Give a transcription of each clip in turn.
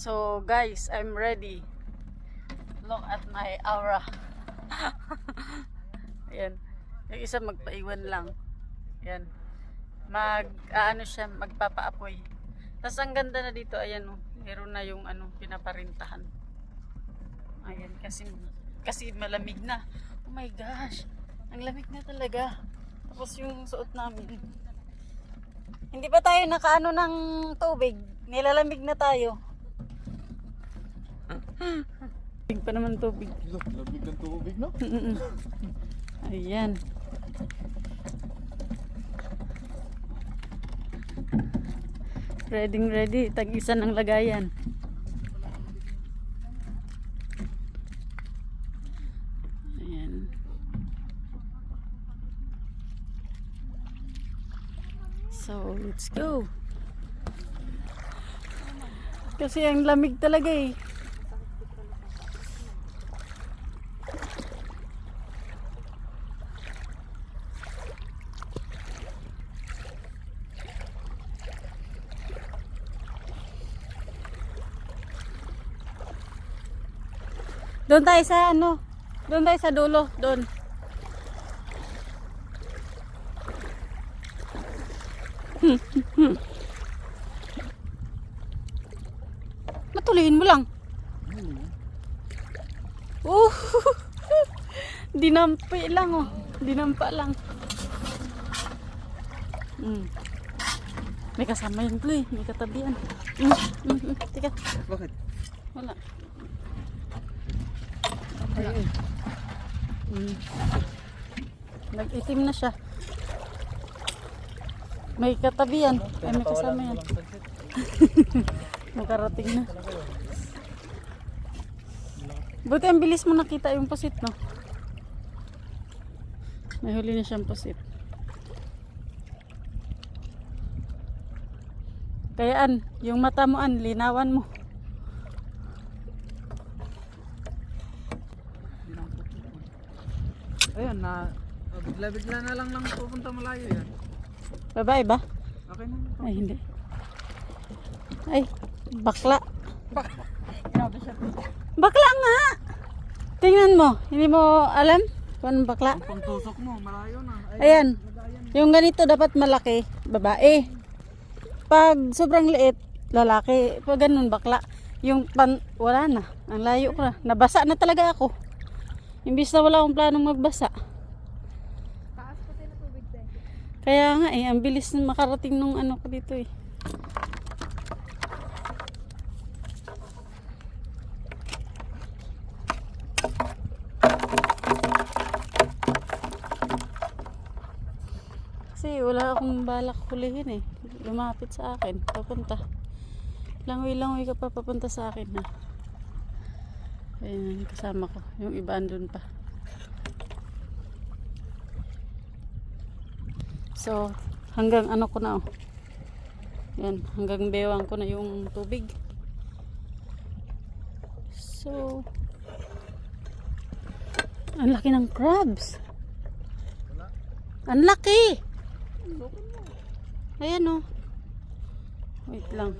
So guys, I'm ready. Look at my aura. Ayan. Yung isa magpaiwan lang. Ayan. Mag, ano siya, magpapaapoy. Tapos ang ganda na dito, ayan o. Meron na yung ano, pinaparintahan. Ayan, kasi, kasi malamig na. Oh my gosh. Ang lamig na talaga. Tapos yung suot namin. Hindi pa tayo nakaano ng tubig. Nilalamig na tayo. Lamig pa naman tubig. Look, lamig ng tubig, no? Ayan. Ready ready. Tag-isa ng lagayan. Ayan. So, let's go. Kasi ang lamig talaga eh. Doon tayo sa ano? Doon tayo sa dulo, doon. Matuloyin mo lang. Oh. Dinampi lang oh. Dinampa lang. Mm. May kasama yan, Chloe. May katabi yan. Mm, mm, mm. Teka, Bakit? wala. Wala. Mm. Nag-itim na siya. May katabi yan. Ay, may kasama yan. Nakarating na. Buti ang bilis mo nakita yung pusit, no? May huli na siyang pusit. Kayaan, yung mata mo an, linawan mo. Ayan, na bigla-bigla na lang lang pupunta malayo yan. Babae ba? Okay na. Ay, hindi. Ay, bakla. Grabe siya. Bakla nga! Tingnan mo, hindi mo alam kung bakla? Ang pangtusok mo, malayo na. Ay, Ayan, yung ganito dapat malaki, babae. Pag sobrang liit, lalaki. Pag ganun, bakla. Yung pan, wala na. Ang layo ko na. Nabasa na talaga ako. Imbis na wala akong planong magbasa. Kaya nga eh, ang bilis na makarating nung ano ko dito eh. Kasi wala akong balak hulihin eh. Lumapit sa akin, papunta. Langoy-langoy ka pa papunta sa akin ha. Ayan, kasama ko. Yung iba andun pa. So, hanggang ano ko na oh. Yan, hanggang bewang ko na yung tubig. So, ang laki ng crabs. Ang laki! Ayan oh. Wait lang.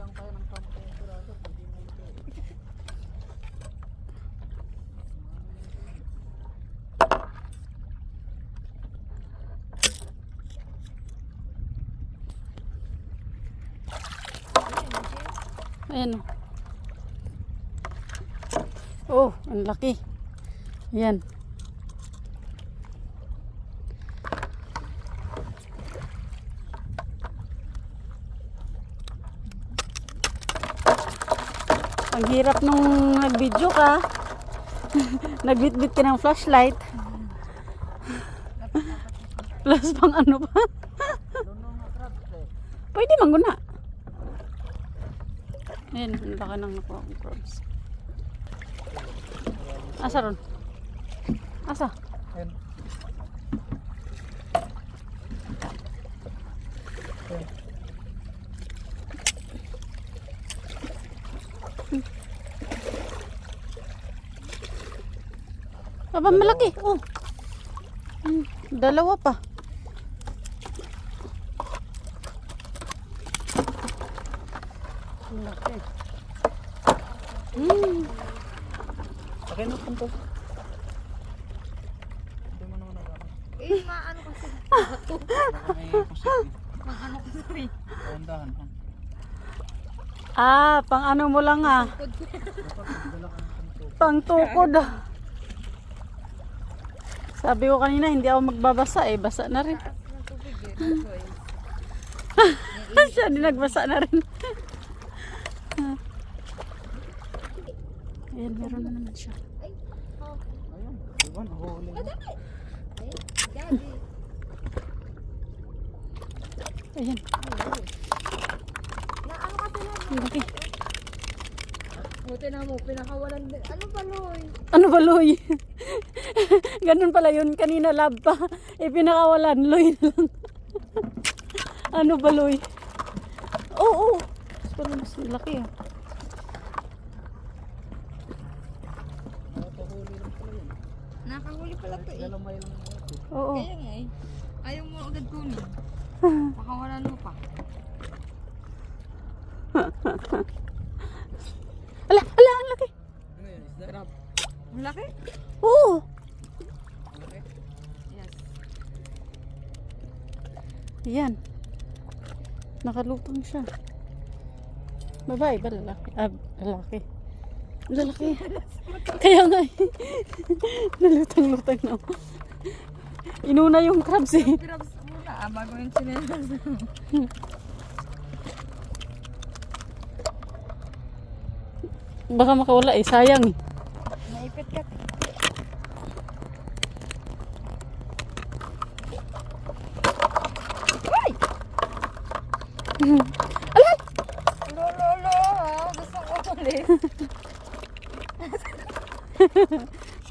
Ayan oh. Oh, ang laki. Ayan. Ang hirap nung nag-video ka. Nagbitbit ka ng flashlight. Plus pang ano pa. Pwede mangguna. Ayan, ang laki ng nakuha kong crabs. Asa ron? Asa? Ayan. Aba, malaki. Oh. Hmm, dalawa pa. Ang laki. Hmm. Okay na punto. Hindi mo naman nagano. Eh, maano kasi. Baka may kusip. Maano kasi. Kaundahan. ha? Ah, pang ano mo lang ah. Pang tukod ah. Sabi ko kanina, hindi ako magbabasa eh. Basa na rin. Siya din nagbasa na rin. Ayan, meron na naman siya. Ay, oh. Ayun. Diba? Nahuli na. Ay, daddy. Ayan, Na ano ka sila? ang laki. Buti na mo, pinakawalan din. Ano ba, Loy? Ano ba, Loy? Ganun pala yun. Kanina lab pa. Eh, pinakawalan. Loy na lang. ano ba, Loy? Oo, oh, oh. Pero mas laki ah. Nakahuli pala to eh. Oo. Kaya nga eh. Ayaw mo agad kunin. Pakawalan mo pa. Ala, ala, ang laki. Ano yun? Isda? Crab. Ang laki? Oo. Malaki. Yes. Ayan. Nakalutang siya. Babae ba lalaki? Ah, lalaki. Lalaki. Kaya nga eh. Nalutang-lutang na ako. Inuna yung crabs eh. Grabs muna ah, bago yung chinelas. Baka makawala eh. Sayang eh. Naipit ka. Ay! Ala! Lolo, lolo, ah. Gusto ko ulit.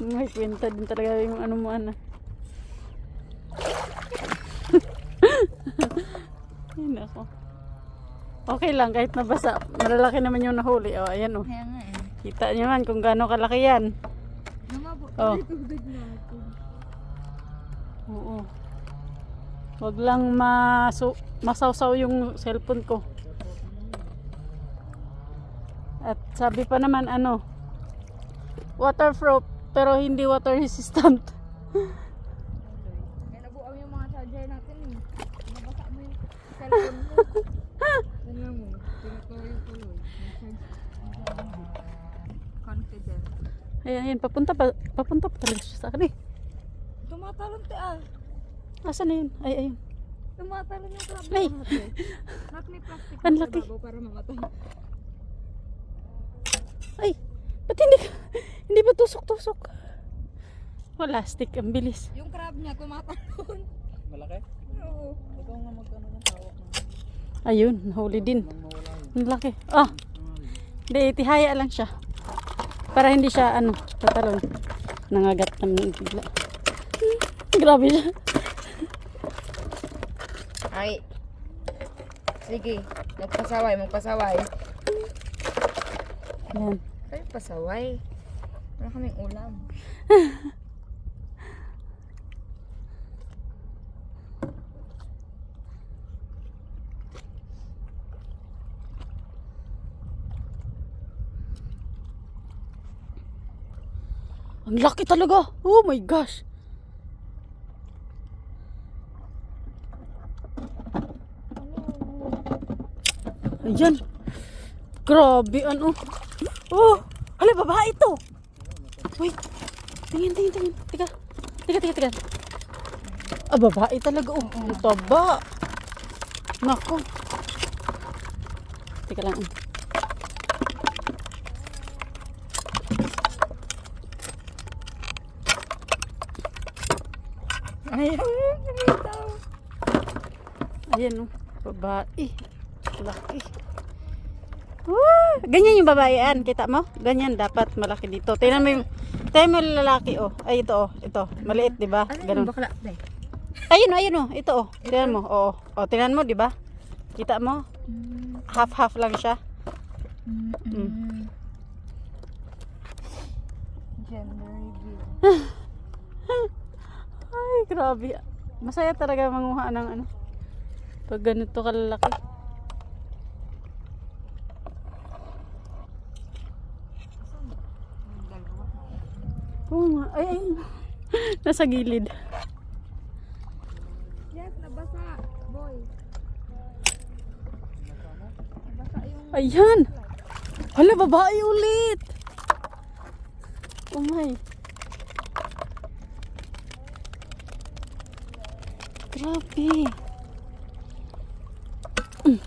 May kwenta din talaga yung ano mo ana. Ay, nako. Okay lang kahit nabasa. Malalaki naman yung nahuli. Oh, ayan oh. Kaya nga eh. Kita nyo man kung gaano kalaki yan. Lumabo. Oh. Ay, tubig na ako. Oo. Wag lang masu masawsaw yung cellphone ko. At sabi pa naman ano, waterproof pero hindi water resistant. Kaya nabuang yung mga charger natin eh. Nabasa mo yung cellphone mo. Tingnan mo. Tinatoyo ko yun. Confident. Ayan, ayan, papunta pa, papunta pa talaga siya sa akin eh. Tumatalon te ah. Asan na yun? Ay, ayun. Tumatalon yung crab Ay. na. Lahat may plastic Ang laki. para mamatay. Ay, ba't hindi ka, hindi ba tusok-tusok? Wala, stick, ang bilis. Yung crab niya tumatalon. Malaki? Oo. Ikaw nga magkano ng tawak ng Ayun, nahuli din. Ang laki. Ah, hindi, tihaya lang siya. Para hindi siya, ano, tatalon. Nangagat naman bigla. Hmm, Grabe siya. Ay. Sige. Magpasaway, magpasaway. Ayan. Ay, pasaway. Wala kaming ulam. Ang laki talaga. Oh my gosh. Ayan. Grabe, ano. Oh, hala, babae ito. Wait. Tingin, tingin, tingin. Tika. Tika, tika, tika. Ah, babae talaga. Oh, ang taba. Nako. Tika lang. Ayaw bitaw. Ayan oh, babae. Laki. Woo! Ganyan yung babae yan, kita mo? Ganyan dapat malaki dito. Tingnan mo yung Tingnan mo yung lalaki oh. Ay ito oh, ito. Maliit, 'di ba? Ano Ganun. bakla? Day? Ayun, ayun oh, ito oh. Tingnan mo. Oo. Oh, tingnan mo, 'di ba? Kita mo? Half half lang siya. Mm. Grabe. Masaya talaga manguha ng ano. Pag ganito kalalaki. Oo nga. Ay, ay. Nasa gilid. Yes, nabasa. Boy. Nabasa yung Ayan. Hala, babae ulit. Oh my. Grabe. Mm.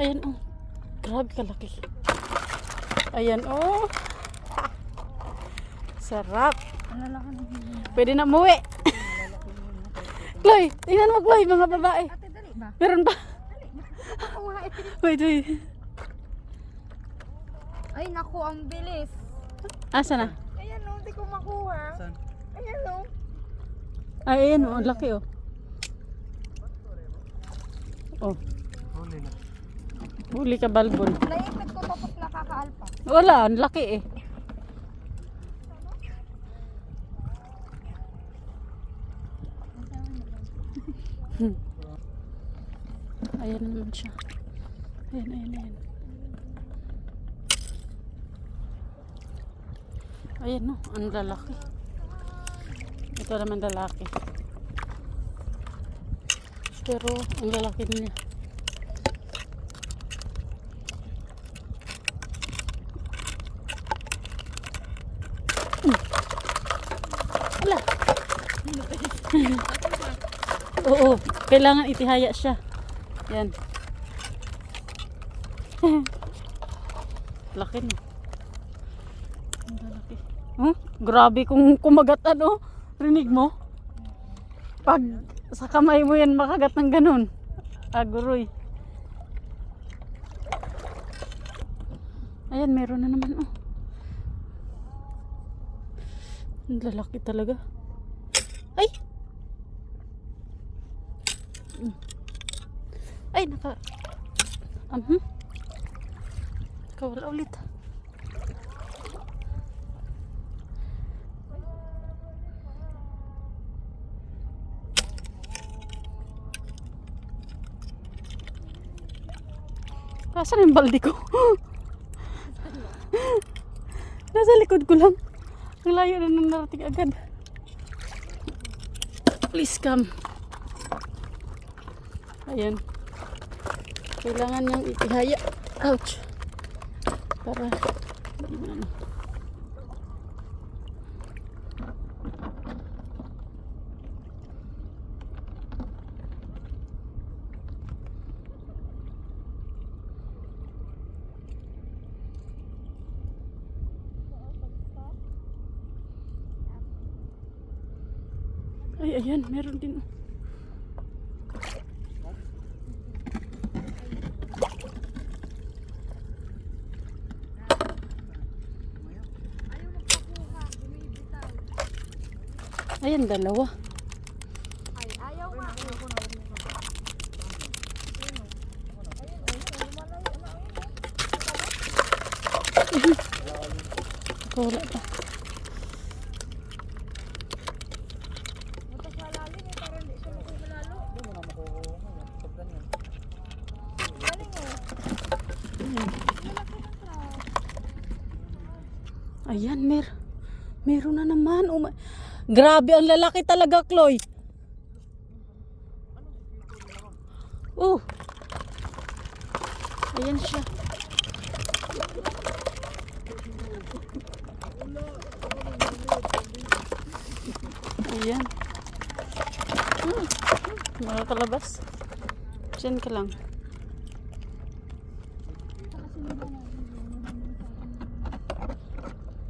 Ayan oh. Grabe kalaki. Ayan oh. Sarap. Pwede na umuwi. Chloe, tingnan mo Chloe, mga babae. Ate, dali ba? Meron nga, ate. Wait, wait. Ay, naku, ang bilis. Asa na? Ayan no, hindi ko makuha. Saan? Ayan no. Ay, ayan oh, ang laki oh. Oh, Huli na. huli ka balbon. Naipit ko tapos nakakaalpa. Wala, ang laki eh. Ayan na naman siya. Ayan, ayan, ayan. Ayan no, ang lalaki. Ito naman lalaki. Pero ang lalaki niya. Wala. Oo, kailangan itihaya siya. Yan. Laki lalaki. Huh? Grabe kung kumagat ano. Rinig mo? Pag sa kamay mo yan makagat ng ganun. Aguroy. Ayan, meron na naman oh. Ang lalaki talaga. Ay! Ay, naka... Um, Kawala ulit. Asan yung balde ko? Nasa likod ko lang. Ang layo na nang narating agad. Please come. Ayan. Kailangan niyang itihaya. Ouch. Para hindi mo. Ay, ayan. Meron din. Ayaw magpakuha. Bumibitaw. Ayan, dalawa. Ay, ayaw nga. Ayun o. Ayun o. Lumalayo na. Ayun o. Wala pa. Butas malalim eh. Para hindi siya makukulalo. Hindi mo na makuha ngayon. Pag ganyan. Galing o. Ayan. Malaki na siya. Ayan, mer. Meron na naman. Oh, my- Grabe, ang lalaki talaga, Chloe. Oh. Ayan siya. Ayan. Hmm. Mga kalabas. Diyan ka lang.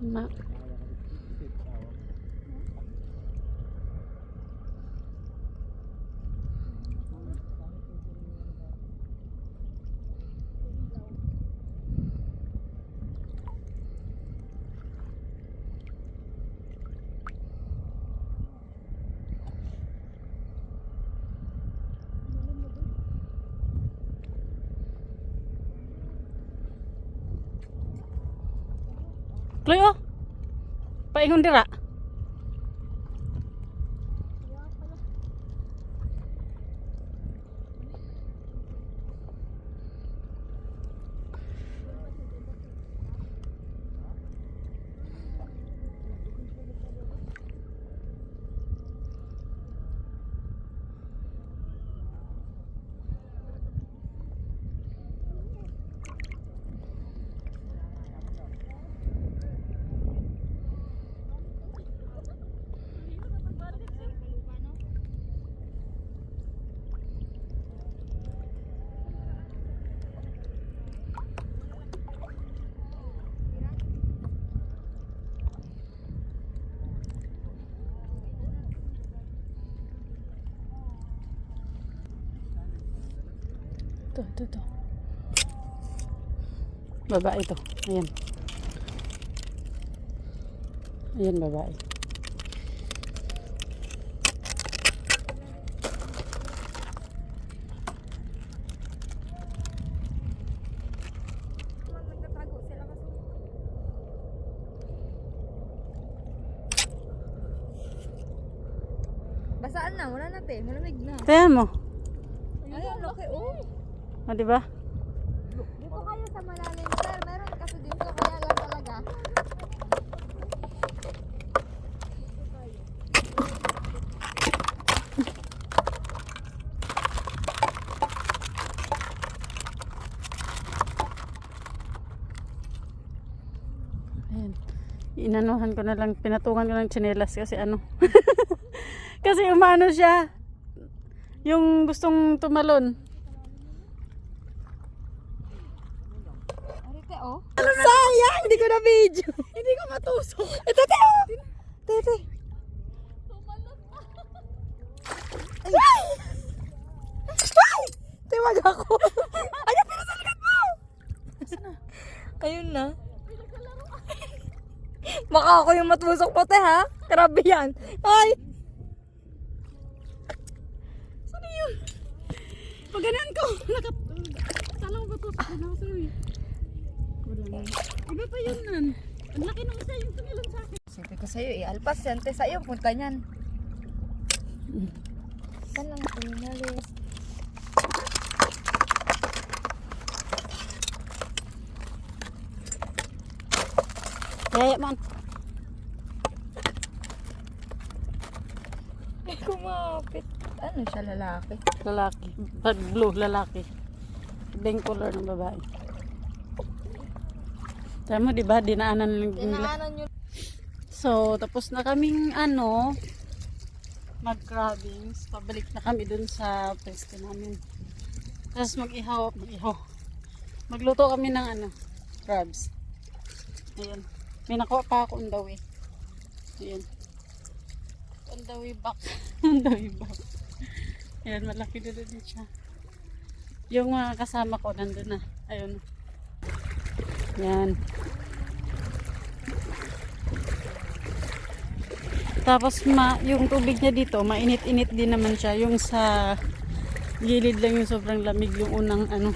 Na. Dira. Ito, ito. Babae ito. Ayan. Ayan, babae. Basaan na, wala na te, malamig na. Tingnan mo. Ay, ang laki oh. O, di ba? Dito kayo sa malalim, sir. Meron kasi dito, kaya lang talaga. Ayan. Inanuhan ko na lang, pinatungan ko ng tsinelas kasi ano. kasi umano siya. Yung gustong tumalon. Arite oh. Sayang! Hindi ko na video. hindi ko matusok. Ito, Teo! Tete. Ay! Ay! Tiwag ako. Ay, pero sa likod mo! Ayun na. Baka ako yung matusok mo, te, ha? Grabe yan. Ay! Saan yun? Pag ko, nakat... Kala ko ba ito? Ano ko sa'yo. Iba pa yun nan. Ang laki nung isa yung tumilon sa akin. Sabi ko sa'yo, eh, alpas yan, te. Sa'yo, punta niyan. Saan lang ako inalis? Yaya man. Ay, kumapit. Ano siya, lalaki? Lalaki. Pag blue, lalaki. Bang color ng babae. Tama mo, di ba? Dinaanan lang nila. Dinaanan yun. So, tapos na kaming ano, mag-crabbings. Pabalik na kami dun sa pwesto namin. Tapos mag-ihaw, mag-ihaw. Magluto kami ng ano, crabs. Ayan. May nakuha pa ako undawi. Ayan. Undawi back. undawi back. Ayan, malaki na din siya. Yung mga kasama ko, nandun na. Ayun. Yan. Tapos ma, yung tubig niya dito, mainit-init din naman siya. Yung sa gilid lang yung sobrang lamig yung unang ano.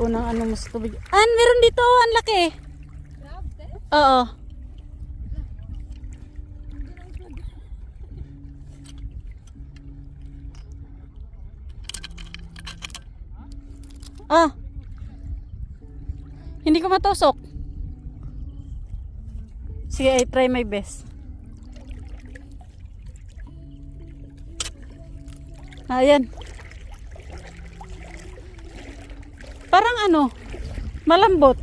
Unang ano mo sa tubig. An, meron dito, ang laki. Oo. Ah. Hindi ko matusok. Sige, I try my best. Ayan. Parang ano, malambot.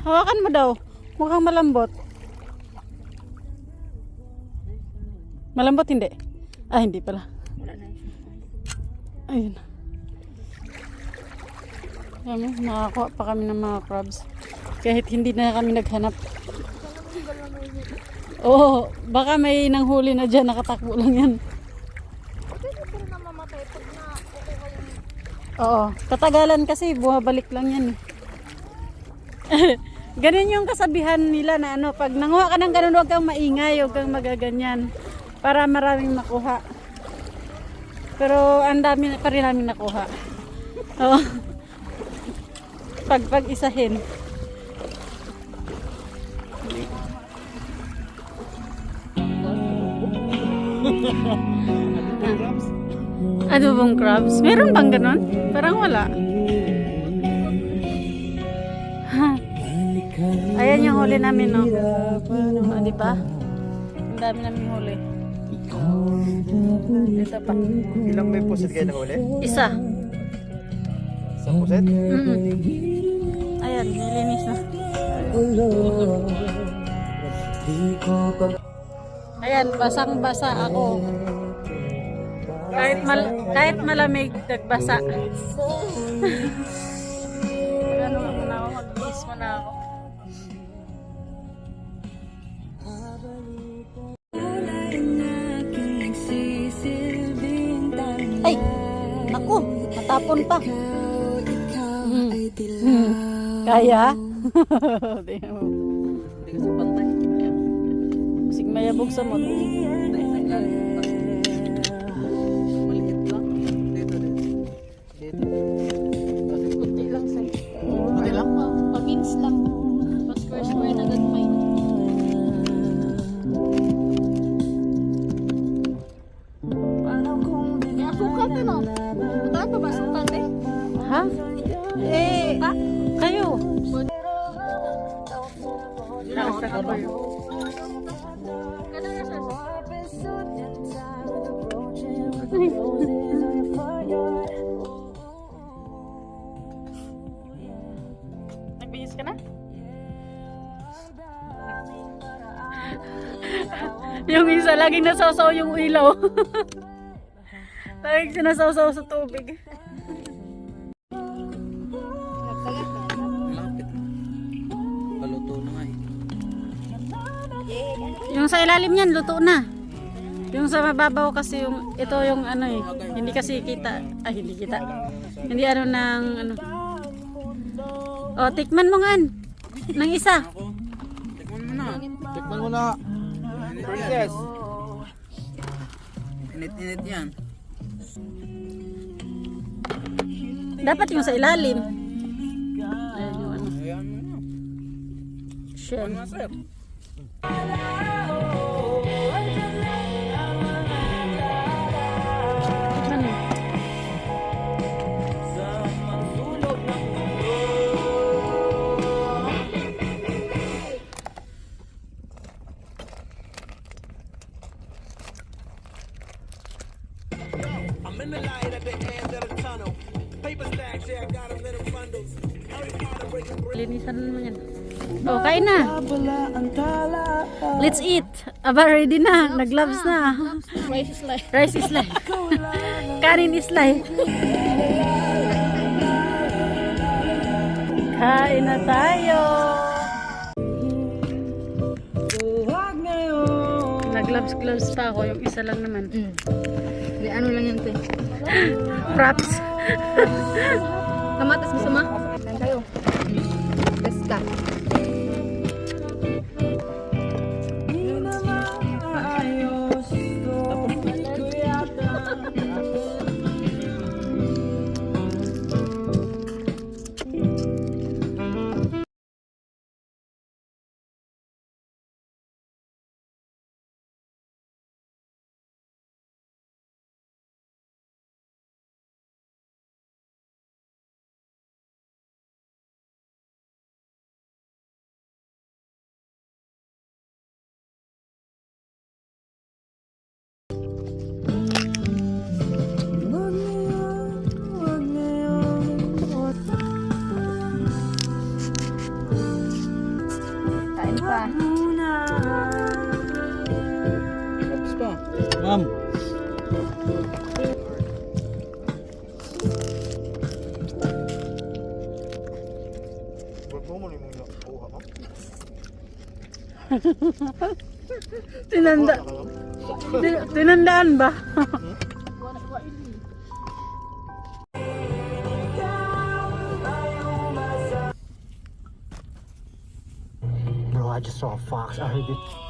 Hawakan mo daw. Mukhang malambot. Malambot hindi? Ah, hindi pala. Ayun. Mo, nakakuha pa kami ng mga crabs. Kahit hindi na kami naghanap. Oo, baka may nanghuli na dyan, nakatakbo lang yan. Oo, tatagalan kasi, bumabalik lang yan eh. Ganun yung kasabihan nila na ano, pag nanguha ka ng ganun, huwag kang maingay, huwag kang magaganyan. Para maraming makuha. Pero ang dami pa rin namin nakuha. Oo. Pag pag isahin. Adobong crabs? Meron bang ganun? Parang wala. Ayan yung huli namin, no? O, di ba? Ang dami namin huli. Ito pa. Ilang may pusit kayo nahuli? Isa. Isang pusit? Mm Ayan, nilinis na. Ayan, basang-basa ako. Kahit mal kahit malamig, nagbasa. ano nga muna ako, mag-bis muna ako. Ay! hapon pa. Hmm. Kaya? Tingnan mo. Hindi kasi pantay. Sig mayabog sa mo. Maliit isa laging nasawsaw yung ilaw. laging sinasawsaw sa tubig. Paluto na nga eh. Yung sa ilalim niyan, luto na. Yung sa mababaw kasi yung, ito yung ano eh, hindi kasi kita, ay hindi kita. Hindi ano ng ano. O, tikman mo nga. Ng isa. Tikman mo na. Tikman mo na. Princess. Init-init yan. Dapat yung sa ilalim. Ayan yung ano. Ayan mo na. Shell. Ano sir? Linisan mo yan. Oh, kain na. Let's eat. Aba, ready na. Nag-gloves na. Rice is like. Rice is life. Kanin is life. Kain na tayo. Nag-gloves-gloves pa ako. Yung isa lang naman. Mm. Di ano lang yan te. Props. Kamatas gusto mo? Ma'am. Tinanda. Tin- Tinandaan ba? Bro, I just saw a fox. I heard it.